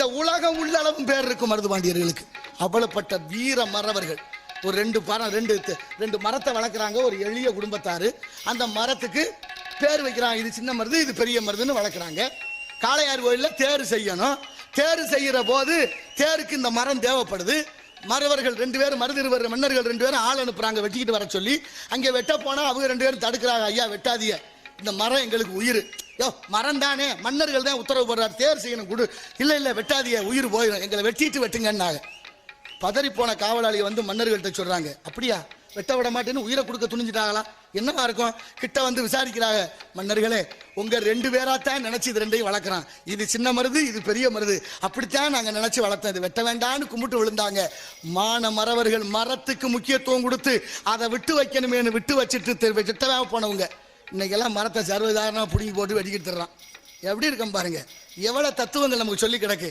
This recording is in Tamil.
இந்த உலகம் உள்ளளவும் பேர் இருக்கும் மருதுபாண்டியர்களுக்கு. அவ்வளவுப்பட்ட வீர மறவர்கள். ஒரு ரெண்டு மரம் ரெண்டு ரெண்டு மரத்தை வளர்க்குறாங்க ஒரு எளிய குடும்பத்தாரு. அந்த மரத்துக்கு பேர் வைக்கிறாங்க. இது சின்ன மருது இது பெரிய மருதுன்னு வளர்க்குறாங்க. காளையார் கோயிலில் தேர் செய்யணும். தேர் செய்கிற போது தேருக்கு இந்த மரம் தேவைப்படுது. மறவர்கள் ரெண்டு பேரும் மருதிருவர் மன்னர்கள் ரெண்டு பேரும் ஆள் அனுப்புறாங்க வெட்டிக்கிட்டு வர சொல்லி. அங்கே வெட்ட போனால் அவங்க ரெண்டு பேரும் தடுக்கிறாங்க ஐயா வெட்டாதிய இந்த மரம் எங்களுக்கு உயிர். யோ மரம் தானே மன்னர்கள் தான் உத்தரவு போடுறாரு. தேர் செய்யணும் கொடு. இல்லை இல்லை வெட்டாதிய உயிர் போயிடும் எங்களை வெட்டிட்டு வெட்டுங்கன்னாங்க. பதறி போன காவலாளியை வந்து மன்னர்கள்ட்ட சொல்கிறாங்க அப்படியா? வெட்ட விட மாட்டேன்னு உயிரை கொடுக்க துணிஞ்சிட்டாங்களா? என்னவா இருக்கும்? கிட்ட வந்து விசாரிக்கிறாங்க. மன்னர்களே உங்கள் ரெண்டு பேராத்தான் நினச்சி இது ரெண்டையும் வளர்க்குறான். இது சின்ன மருது இது பெரிய மருது. அப்படித்தான் நாங்கள் நினச்சி வளர்த்தோம். இது வெட்ட வேண்டான்னு கும்பிட்டு விழுந்தாங்க. மான மறவர்கள் மரத்துக்கு முக்கியத்துவம் கொடுத்து அதை விட்டு வைக்கணுமேனு விட்டு வச்சுட்டு திரு வெட்டவே போனவங்க. இன்னைக்கெல்லாம் மரத்தை சர்வதாரணமாக பிடிங்கி போட்டு வெட்டிக்கிட்டு தர்றான் எப்படி இருக்கும் பாருங்க? எவ்வளவு தத்துவங்கள் நமக்கு சொல்லி கிடக்கு.